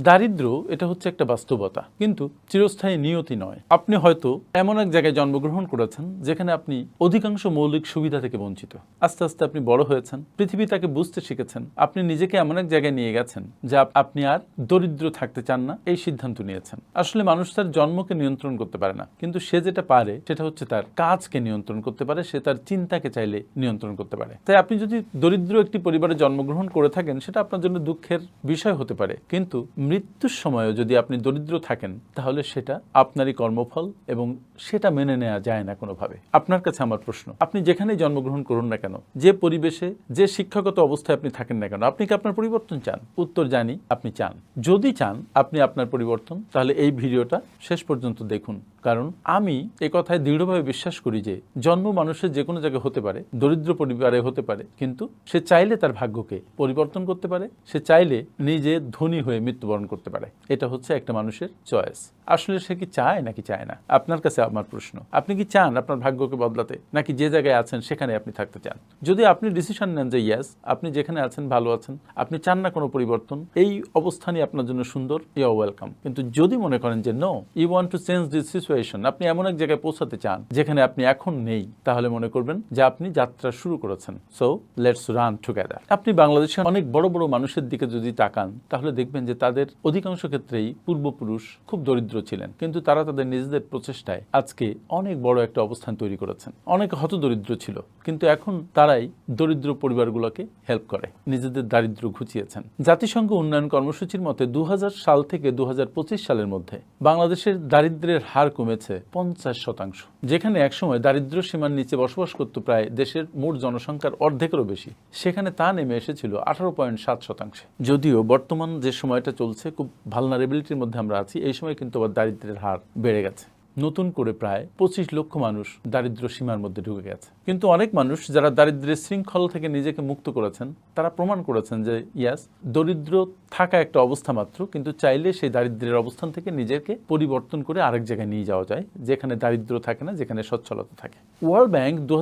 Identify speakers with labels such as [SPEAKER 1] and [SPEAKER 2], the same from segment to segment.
[SPEAKER 1] দারিদ্র এটা হচ্ছে একটা বাস্তবতা। কিন্তু চিরস্থায়ী নিয়তি নয়। আপনি হয়তো এমন এক জায়গায় জন্মগ্রহণ করেছেন, যেখানে আপনি অধিকাংশ মৌলিক সুবিধা থেকে বঞ্চিত। আস্তে আস্তে আপনি বড় হয়েছেন, পৃথিবী তাকে বুঝতে শিখেছেন। আপনি নিজেকে এমন এক জায়গায় নিয়ে গেছেন, যে আপ- আপনি আর দরিদ্র থাকতে চান না, এই সিদ্ধান্ত নিয়েছেন। আসলে মানুষ তার জন্মকে নিয়ন্ত্রণ করতে পারে না, কিন্তু সে যেটা পারে, সেটা হচ্ছে তার কাজকে নিয়ন্ত্রণ করতে পারে, সে তার চিন্তাকে চাইলে নিয়ন্ত্রণ করতে পারে। তাই আপনি যদি দরিদ্র একটি পরিবারে জন্মগ্রহণ করে থাকেন, সেটা আপনার জন্য দুঃখের বিষয় হতে পারে। কিন্তু মৃত্যুর সময়ও যদি আপনি দরিদ্র থাকেন, তাহলে সেটা আপনারই কর্মফল এবং সেটা মেনে নেওয়া যায় না কোনোভাবে। আপনার কাছে আমার প্রশ্ন, আপনি যেখানেই জন্মগ্রহণ করুন না কেন, যে পরিবেশে, যে শিক্ষাগত অবস্থায় আপনি থাকেন না কেন, আপনি কি আপনার পরিবর্তন চান? উত্তর জানি, আপনি চান। যদি চান, আপনি আপনার পরিবর্তন, তাহলে এই ভিডিওটা শেষ পর্যন্ত দেখুন। কারণ আমি এ কথায় দৃঢ়ভাবে বিশ্বাস করি যে জন্ম মানুষের যে কোনো জায়গায় হতে পারে, দরিদ্র পরিবারে হতে পারে, কিন্তু সে চাইলে তার ভাগ্যকে পরিবর্তন করতে পারে, সে চাইলে নিজে ধনী হয়ে মৃত্যুবরণ করতে পারে। এটা হচ্ছে একটা মানুষের চয়েস। আসলে সে কি চায় নাকি চায় না? আপনার কাছে আমার প্রশ্ন। আপনি কি চান আপনার ভাগ্যকে বদলাতে, নাকি যে জায়গায় আছেন সেখানে আপনি থাকতে চান? যদি আপনি ডিসিশন নেন যে ইয়াস আপনি যেখানে আছেন ভালো আছেন, আপনি চান না কোনো পরিবর্তন, এই অবস্থানই আপনার জন্য সুন্দর ইউ ওয়েলকাম কিন্তু যদি মনে করেন যে no you want to change this situation আপনি এমন এক জায়গায় পৌঁছাতে চান যেখানে আপনি এখন নেই, তাহলে মনে করবেন যে আপনি যাত্রা শুরু করেছেন। সো লেটস রান টুগেদার আপনি বাংলাদেশের অনেক বড় বড় মানুষের দিকে যদি তাকান, তাহলে দেখবেন যে তাদের অধিকাংশ ক্ষেত্রেই পূর্বপুরুষ খুব দরিদ্র ছিলেন, কিন্তু তারা তাদের নিজেদের প্রচেষ্টায় আজকে অনেক বড় একটা অবস্থান তৈরি করেছেন। অনেক হত দরিদ্র ছিল, কিন্তু এখন তারাই দরিদ্র পরিবারগুলোকে হেল্প করে, নিজেদের দারিদ্র ঘুচিয়েছেন। জাতিসংঘ উন্নয়ন কর্মসূচির মতে দু হাজার সাল থেকে দু হাজার পঁচিশ সালের মধ্যে বাংলাদেশের দারিদ্র্যের হার কমেছে পঞ্চাশ শতাংশ। যেখানে একসময় দারিদ্র সীমার নিচে বসবাস করত প্রায় দেশের মোট জনসংখ্যার অর্ধেকেরও বেশি, সেখানে তা নেমে এসেছিল আঠারো পয়েন্ট সাত শতাংশে। যদিও বর্তমান যে সময়টা চলছে, খুব ভালনারেবিলিটির মধ্যে আমরা আছি, এই সময় কিন্তু আবার দারিদ্র্যের হার বেড়ে গেছে। নতুন করে প্রায় পঁচিশ লক্ষ মানুষ দারিদ্র সীমার মধ্যে ঢুকে গেছে। কিন্তু অনেক মানুষ যারা দারিদ্র্যের শৃঙ্খল থেকে নিজেকে মুক্ত করেছেন, তারা প্রমাণ করেছেন যে, ইয়াস, দরিদ্র থাকা একটা অবস্থা মাত্র, কিন্তু চাইলে সেই দারিদ্র্যের অবস্থান থেকে নিজেকে পরিবর্তন করে আরেক জায়গায় নিয়ে যাওয়া যায়, যেখানে দারিদ্র থাকে না, যেখানে সচ্ছলতা থাকে। ওয়ার্ল্ড ব্যাংক দু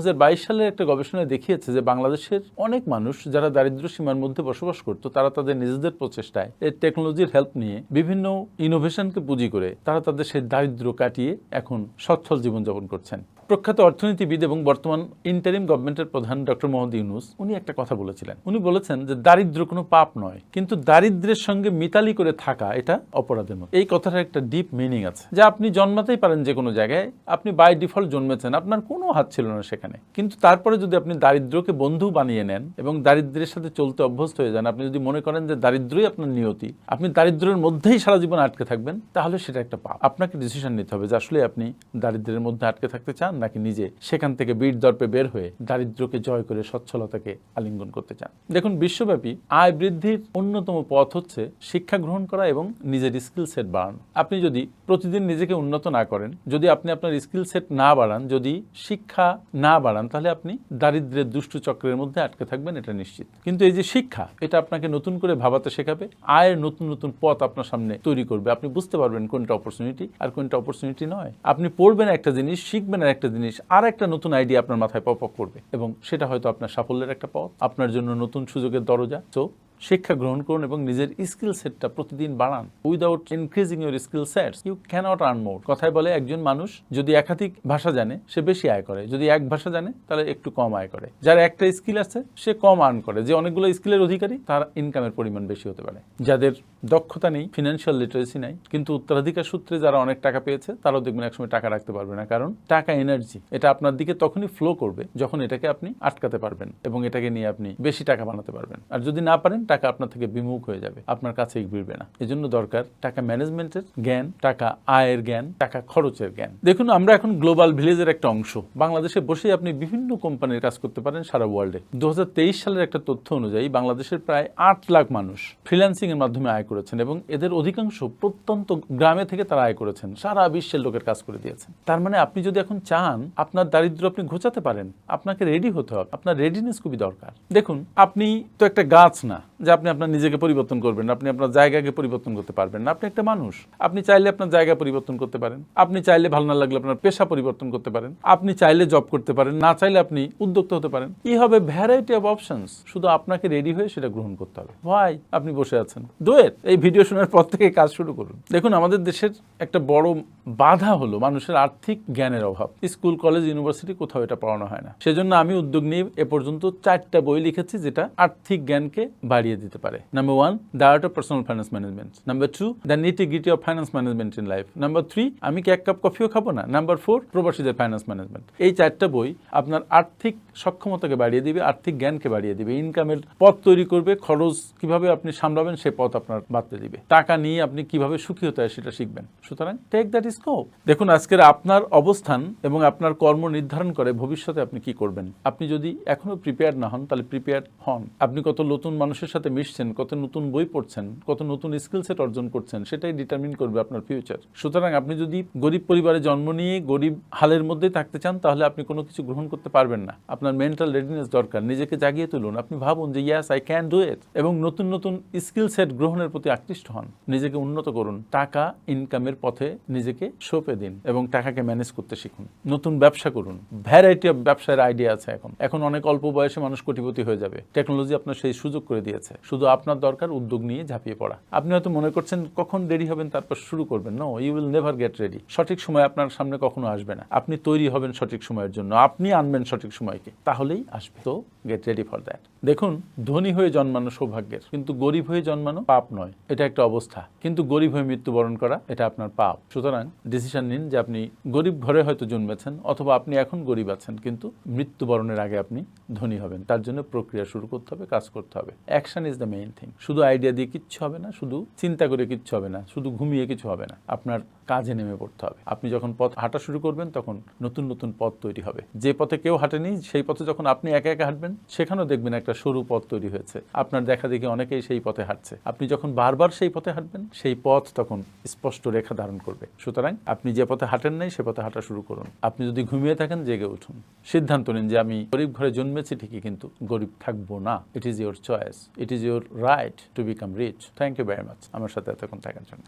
[SPEAKER 1] সালের একটা গবেষণায় দেখিয়েছে যে বাংলাদেশের অনেক মানুষ যারা দারিদ্র সীমার মধ্যে বসবাস করত, তারা তাদের নিজেদের প্রচেষ্টায় টেকনোলজির হেল্প নিয়ে বিভিন্ন ইনোভেশনকে পুঁজি করে তারা তাদের সেই দারিদ্র কাটিয়ে এখন সচ্ছল জীবনযাপন করছেন। প্রখ্যাত অর্থনীতিবিদ এবং বর্তমান ইন্টারিম গভর্নমেন্টের প্রধান ডক্টর মোহাম্মদ ইউনুস, উনি একটা কথা বলেছিলেন। উনি বলেছেন যে দারিদ্র কোনো পাপ নয়, কিন্তু দারিদ্রের সঙ্গে মিতালি করে থাকা এটা অপরাধের মতো। এই কথাটার একটা ডিপ মিনিং আছে, যে আপনি জন্মাতেই পারেন যে কোনো জায়গায়। আপনি বাই ডিফল্ট জন্মেছেন, আপনার কোনো হাত ছিল না সেখানে। কিন্তু তারপরে যদি আপনি দারিদ্রকে বন্ধু বানিয়ে নেন এবং দারিদ্রের সাথে চলতে অভ্যস্ত হয়ে যান, আপনি যদি মনে করেন যে দারিদ্রই আপনার নিয়তি আপনি দারিদ্রের মধ্যেই সারা জীবন আটকে থাকবেন, তাহলে সেটা একটা পাপ। আপনাকে ডিসিশন নিতে হবে যে, আসলে আপনি দারিদ্রের মধ্যে আটকে থাকতে চান নাকি নিজে সেখান থেকে বীর দর্পে বের হয়ে দারিদ্রকে জয় করে সচ্ছলতাকে আলিঙ্গন করতে চান? দেখুন, বিশ্বব্যাপী আয় বৃদ্ধির অন্যতম পথ হচ্ছে শিক্ষা গ্রহণ করা এবং নিজের স্কিল সেট বাড়ানো। আপনি যদি প্রতিদিন নিজেকে উন্নত না করেন, যদি আপনি আপনার স্কিল সেট না বাড়ান, যদি শিক্ষা না বাড়ান, তাহলে আপনি দারিদ্রের দুষ্টু চক্রের মধ্যে আটকে থাকবেন, এটা নিশ্চিত। কিন্তু এই যে শিক্ষা, এটা আপনাকে নতুন করে ভাবাতে শেখাবে, আয়ের নতুন নতুন পথ আপনার সামনে তৈরি করবে। আপনি বুঝতে পারবেন কোনটা অপরচুনিটি আর কোনটা অপরচুনিটি নয়। আপনি পড়বেন একটা জিনিস, শিখবেন একটা জিনিস আর একটা নতুন আইডিয়া আপনার মাথায় পপ আপ করবে এবং সেটা হয়তো আপনার সাফল্যের একটা পথ, আপনার জন্য নতুন সুযোগের দরজা। তো শিক্ষা গ্রহণ করুন এবং নিজের স্কিল সেটটা প্রতিদিন বাড়ান। Without increasing your skill sets you can't earn more কথায় বলে, একজন মানুষ যদি একাধিক ভাষা জানে, সে বেশি আয় করে। যদি এক ভাষা জানে, তাহলে একটু কম আয় করে। যার একটা স্কিল আছে, সে কম আর্ন করে। যে অনেকগুলো স্কিলের অধিকারী, তার ইনকামের পরিমাণ বেশি হতে পারে। যাদের দক্ষতা নেই ফিনান্সিয়াল লিটারেসি নাই, কিন্তু উত্তরাধিকার সূত্রে যারা অনেক টাকা পেয়েছে, তারাও দেখবেন একসময় টাকা রাখতে পারবে না। কারণ টাকা এনার্জি এটা আপনার দিকে তখনই ফ্লো করবে যখন এটাকে আপনি আটকাতে পারবেন এবং এটাকে নিয়ে আপনি বেশি টাকা বানাতে পারবেন। আর যদি না পারেন টাকা আপনার থেকে বিমুখ হয়ে যাবে, আপনার কাছেই ভিড়বে না। এজন্য দরকার টাকা ম্যানেজমেন্টের জ্ঞান, টাকা আয়ের জ্ঞান, টাকা খরচের জ্ঞান। দেখুন, আমরা এখন গ্লোবাল ভিলেজের একটা অংশ। বাংলাদেশে বসেই আপনি বিভিন্ন কোম্পানির কাজ করতে পারেন সারা ওয়ার্ল্ডে। দু হাজার তেইশ সালের একটা তথ্য অনুযায়ী বাংলাদেশের প্রায় আট লাখ মানুষ ফ্রিল্যান্সিং এর মাধ্যমে আয় করেছেন এবং এদের অধিকাংশ প্রত্যন্ত গ্রামে থেকে তারা আয় করেছেন। সারা বিশ্বের লোকের কাজ করে দিয়েছেন। তার মানে আপনি যদি এখন চান, আপনার দারিদ্র আপনি ঘোচাতে পারেন, আপনাকে রেডি হতে হবে। আপনার রেডিনেস খুবই দরকার। দেখুন, আপনি তো একটা গাছ না যে আপনি আপনার নিজেকে পরিবর্তন করবেন, আপনি আপনার জায়গাকে পরিবর্তন করতে পারবেন না। আপনি একটা মানুষ। আপনি চাইলে আপনার জায়গা পরিবর্তন করতে পারেন। আপনি চাইলে ভালো না লাগলে আপনার পেশা পরিবর্তন করতে পারেন। আপনি চাইলে জব করতে পারেন। না চাইলে আপনি উদ্যোক্তা হতে পারেন। কি হবে ভ্যারাইটি অফ অপশনস শুধু আপনাকে রেডি হয়ে সেটা গ্রহণ করতে হবে। ভাই আপনি বসে আছেন। ডুয়েট এই ভিডিও শোনার পর থেকে কাজ শুরু করুন। দেখুন, আমাদের দেশের একটা বড় বাধা হলো মানুষের আর্থিক জ্ঞানের অভাব। স্কুল কলেজ ইউনিভার্সিটি কোথাও এটা পড়ানো হয় না। সেজন্য আমি উদ্যোগ নিয়ে এ পর্যন্ত চারটা বই লিখেছি যেটা আর্থিক জ্ঞানকে বাড়িয়ে দিতে পারে। Number one the art of personal finance management number two the nitty gritty of finance management in life number three আমি কি এক কাপ কফিও খাব না? নাম্বার ফোর প্রবাসীদের ফাইন্যান্স ম্যানেজমেন্ট এই চারটা বই আপনার আর্থিক সক্ষমতাকে বাড়িয়ে দিবে, আর্থিক জ্ঞানকে বাড়িয়ে দিবে। ইনকামের পথ তৈরি করবে, খরচ কীভাবে আপনি সামলাবেন সে পথ আপনার বাড়তে দিবে। টাকা নিয়ে আপনি কীভাবে সুখী হতে হয় সেটা শিখবেন। সুতরাং টেক দ্যাট স্কোপ দেখুন, আজকের আপনার অবস্থান এবং আপনার কর্ম নির্ধারণ করে ভবিষ্যতে আপনি কি করবেন। আপনি যদি এখনও প্রিপেয়ার না হন, তাহলে প্রিপেয়ার হন। আপনি কত নতুন মানুষের সাথে মিশছেন, কত নতুন বই পড়ছেন, কত নতুন স্কিল সেট অর্জন করছেন, সেটাই ডিটারমিন করবে আপনার ফিউচার সুতরাং আপনি যদি গরিব পরিবারে জন্ম নিয়ে গরিব হালের মধ্যেই থাকতে চান, তাহলে আপনি কোনো কিছু গ্রহণ করতে পারবেন না। আপনার মেন্টাল রেডিনেস দরকার, নিজেকে জাগিয়ে তুলুন। আপনি ভাবুন যে yes I can do it এবং নতুন নতুন স্কিল সেট গ্রহণের প্রতি আকৃষ্ট হন। নিজেকে উন্নত করুন। টাকা ইনকামের পথে নিজেকে সঁপে দিন এবং টাকাকে ম্যানেজ করতে শিখুন। নতুন ব্যবসা করুন। ভ্যারাইটি অফ ব্যবসার আইডিয়া আছে এখন। এখন অনেক অল্প বয়সে মানুষ কোটিপতি হয়ে যাবে। টেকনোলজি আপনার সেই সুযোগ করে দিয়েছে। শুধু আপনার দরকার উদ্যোগ নিয়ে ঝাঁপিয়ে পড়া। আপনি হয়তো মনে করছেন, কখন রেডি হবেন, তারপর শুরু করবেন? No you will never get ready সঠিক সময় আপনার সামনে কখনো আসবে না। আপনি তৈরি হবেন সঠিক সময়ের জন্য। আপনি আনবেন সঠিক সময়কে। তাহলেই আসবে। তো গেট রেডি ফর দ্যাট দেখুন, ধনী হয়ে জন্মানো সৌভাগ্যের। কিন্তু গরিব হয়ে জন্মানো পাপ নয়। এটা একটা অবস্থা। কিন্তু গরিব হয়ে মৃত্যুবরণ করা, এটা আপনার পাপ। সুতরাং ডিসিশন নিন যে আপনি গরিব ঘরে হয়তো জন্মেছেন, অথবা আপনি এখন গরিব আছেন, কিন্তু মৃত্যুবরণের আগে আপনি ধনী হবেন। তার জন্য প্রক্রিয়া শুরু করতে হবে, কাজ করতে হবে। Action is the main thing শুধু আইডিয়া দিয়ে কিচ্ছু হবে না, শুধু চিন্তা করে কিচ্ছু হবে না, শুধু ঘুমিয়ে কিছু হবে না। আপনার কাজে নেমে পড়তে হবে। আপনি যখন পথ হাঁটা শুরু করবেন, তখন নতুন নতুন পথ তৈরি হবে। যে পথে কেউ হাঁটেনি, সেই পথে যখন আপনি একা একা হাঁটবেন, সেখানেও দেখবেন একটা সরু পথ তৈরি হয়েছে। আপনার দেখা দেখি অনেকেই সেই পথে হাঁটছে। আপনি যখন বারবার সেই পথে হাঁটবেন, সেই পথ তখন স্পষ্ট রেখা ধারণ করবে। সুতরাং আপনি যে পথে হাঁটেন নাই, সে পথে হাঁটা শুরু করুন। আপনি যদি ঘুমিয়ে থাকেন, জেগে উঠুন। সিদ্ধান্ত নিন যে আমি গরিব ঘরে জন্মেছি ঠিকই, কিন্তু গরিব থাকব না। It is your choice it is your right to become rich thank you very much আমার সাথে এতক্ষণ থাকার জন্য।